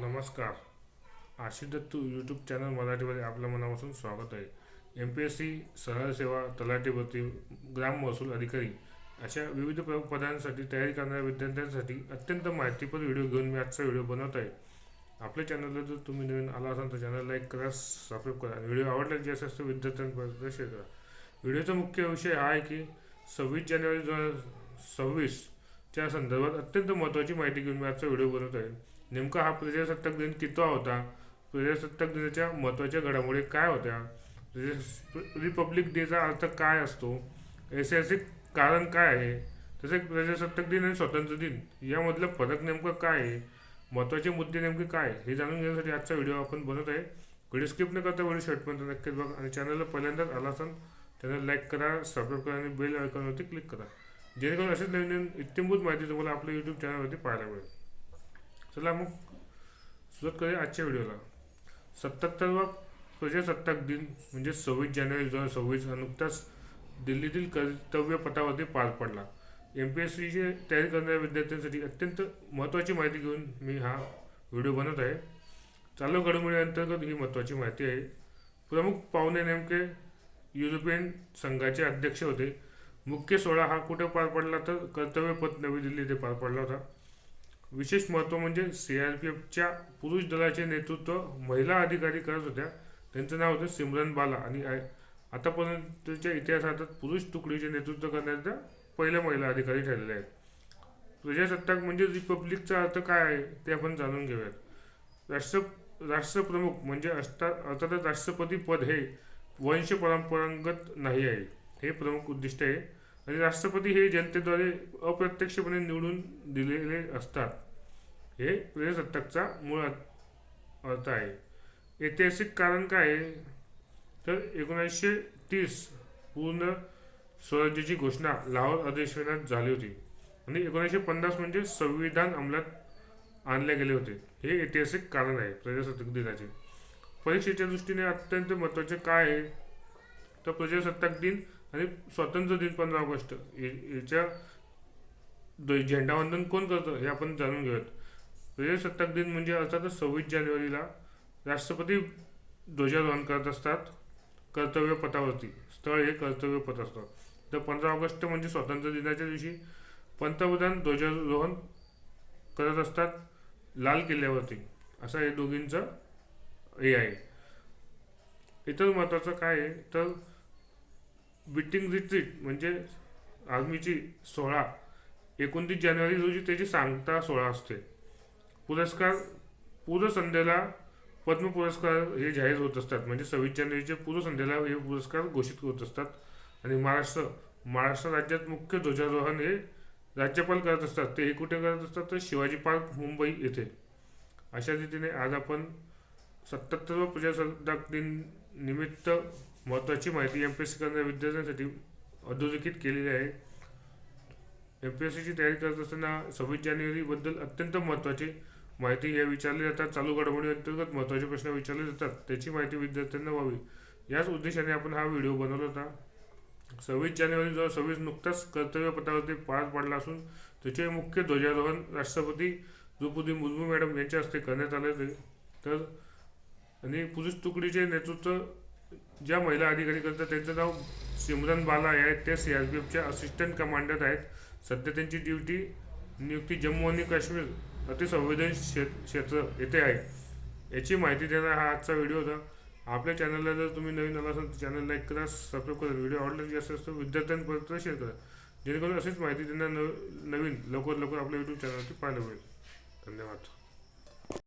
नमस्कार. Ashish Dattu YouTube channel मराठीमध्ये आपल्या मनापासून स्वागत आहे. एम पी एस सी सरळ सेवा तलाठी भरती ग्राम महसूल अधिकारी अशा विविध प्र पदांसाठी तयारी करणाऱ्या विद्यार्थ्यांसाठी अत्यंत माहितीपर व्हिडिओ घेऊन मी आजचा व्हिडिओ बनवत आहे. आपल्या चॅनलला जर तुम्ही नवीन आला असाल तर चॅनल लाईक करा सबस्क्राईब करा. आणि व्हिडिओ आवडला जे असेल तर विद्यार्थ्यांपर्यंत शेअर करा. व्हिडिओचा मुख्य विषय हा आहे की सव्वीस जानेवारी दोन हजार सव्वीसच्या संदर्भात अत्यंत महत्त्वाची माहिती घेऊन मी आजचा व्हिडिओ बनवत आहे. नेमका हा प्रजासत्ताक दिन कितवा होता? प्रजासत्ताक दिनाच्या महत्त्वाच्या घडामोडी काय होत्या? रिपब्लिक डेचा अर्थ काय असतो? ऐतिहासिक कारण काय आहे? तसेच प्रजासत्ताक दिन आणि स्वातंत्र्य दिन यामधलं फरक नेमकं काय आहे? महत्त्वाचे मुद्दे नेमके काय? हे जाणून घेण्यासाठी आजचा व्हिडिओ आपण बनवत आहे. व्हिडिओ स्किप न करता व्हिडिओ शेवटपर्यंत नक्कीच बघा आणि चॅनलला पहिल्यांदाच आला असाल चॅनल लाईक करा सबस्क्राईब करा आणि बेल आयकॉनवरती क्लिक करा. जेणेकरून असेच नवीन नवीन इत्यंभूत माहिती तुम्हाला आपल्या यूट्यूब चॅनलवरती पाहायला मिळेल. चला मग सुरुवात करूया आजच्या व्हिडिओला. सत्याहत्तरवा प्रजासत्ताक दिन म्हणजे सव्वीस जानेवारी दोन हजार सव्वीस हा नुकताच दिल्लीतील कर्तव्य पथावरती पार पडला. एम पी एस सीची तयारी करणाऱ्या विद्यार्थ्यांसाठी अत्यंत महत्त्वाची माहिती घेऊन मी हा व्हिडिओ बनवत आहे. चालू घडामोडीअंतर्गत ही महत्त्वाची माहिती आहे. प्रमुख पाहुणे नेमके युरोपियन संघाचे अध्यक्ष होते. मुख्य सोहळा हा कुठे पार पडला तर कर्तव्यपथ नवी दिल्ली येथे पार पडला होता. विशेष महत्त्व म्हणजे सी आर पी एफच्या पुरुष दलाचे नेतृत्व महिला अधिकारी करत होत्या. त्यांचं नाव होतं सिमरन बाला आणि आय- आतापर्यंतच्या इतिहासात पुरुष तुकडीचे नेतृत्व करण्याच्या पहिल्या महिला अधिकारी ठरलेल्या आहेत. प्रजासत्ताक म्हणजे रिपब्लिकचा अर्थ काय आहे ते आपण जाणून घेऊयात. राष्ट्र राष्ट्रप्रमुख म्हणजे अष्टा अर्थातच राष्ट्रपती पद हे वंश परंपरागत नाही आहे हे प्रमुख उद्दिष्ट आहे. आणि राष्ट्रपती हे जनतेद्वारे अप्रत्यक्षपणे निवडून दिलेले असतात. हे प्रजासत्ताकचा मूळ अर्थ- आहे. ऐतिहासिक कारण काय आहे? तर एकोणीसशे तीस पूर्ण स्वराज्याची घोषणा लाहोर अधिवेशनात झाली होती. आणि एकोणीसशे पन्नास म्हणजे संविधान अंमलात आणले गेले होते. हे ऐतिहासिक कारण आहे प्रजासत्ताक दिनाचे. परीक्षेच्या दृष्टीने अत्यंत महत्त्वाचे काय आहे? तर प्रजासत्ताक दिन आणि स्वातंत्र्य दिन पंधरा ऑगस्ट याच्या द- झेंडावंदन कोण करतं हे आपण जाणून घेऊयात. प्रजासत्ताक दिन म्हणजे अर्थातच सव्वीस जानेवारीला राष्ट्रपती ध्वजारोहण करत असतात कर्तव्य पथावरती. स्थळ हे कर्तव्य पथ असतं. तर पंधरा ऑगस्ट म्हणजे स्वातंत्र्य दिनाच्या दिवशी पंतप्रधान ध्वजारोहण करत असतात लाल किल्ल्यावरती. असा हे दोघींचं हे आहे. इतर महत्त्वाचं काय आहे? तर बिटिंग रिट्रीट म्हणजे आर्मीची सोहळा एकोणतीस जानेवारी रोजी त्याची सांगता सोहळा असते. पुरस्कार पूर्वसंध्येला पद्म पुरस्कार हे जाहीर होत असतात. म्हणजे सव्वीस जानेवारीच्या पूर्वसंध्येला हे पुरस्कार घोषित होत असतात. आणि महाराष्ट्र महाराष्ट्र राज्यात मुख्य ध्वजारोहण हे राज्यपाल करत असतात. ते हे कुठे करत असतात? तर शिवाजी पार्क मुंबई येथे. अशा रीतीने आज आपण सत्याहत्तरवा प्रजासत्ताक दिन निमित्त महत्त्वाची माहिती एम पी एस सी करणाऱ्या विद्यार्थ्यांसाठी अधोरेखित केलेली आहे. एम पी एस सीची तयारी करत असताना सव्वीस जानेवारीबद्दल अत्यंत महत्त्वाचे माहिती हे विचारली जातात चालू घडामोडी अंतर्गत महत्त्वाचे प्रश्न विचारले जातात त्याची माहिती विद्यार्थ्यांना व्हावी. याच उद्देशाने आपण हा व्हिडिओ बनवला होता. सव्वीस जानेवारी दोन हजार सव्वीस नुकताच कर्तव्य पथावरती पार पडला असून त्याचे मुख्य ध्वजारोहण राष्ट्रपती द्रौपदी मुर्मू मॅडम यांच्या हस्ते करण्यात आले होते. तर आणि पुरुष तुकडीचे नेतृत्व ज्या महिला अधिकारी करतात त्यांचं नाव सिमरन बाला हे आहेत ते सी आर पी एफच्या असिस्टंट कमांडर आहेत. सध्या त्यांची ड्युटी नियुक्ती जम्मू आणि काश्मीर अतिसंवेदनशील क्षेत्र येथे आहे. याची माहिती देणारा हा आजचा व्हिडिओ होता. आपल्या चॅनलला जर तुम्ही नवीन आला असाल तर चॅनल लाईक करा सबस्क्राईब करा. व्हिडिओ आवडला जास्त असतो विद्यार्थ्यांपर्यंत शेअर करा. जेणेकरून अशीच माहिती त्यांना नवीन लवकर लवकर आपल्या यूट्यूब चॅनलवरती पाहायला मिळेल. धन्यवाद.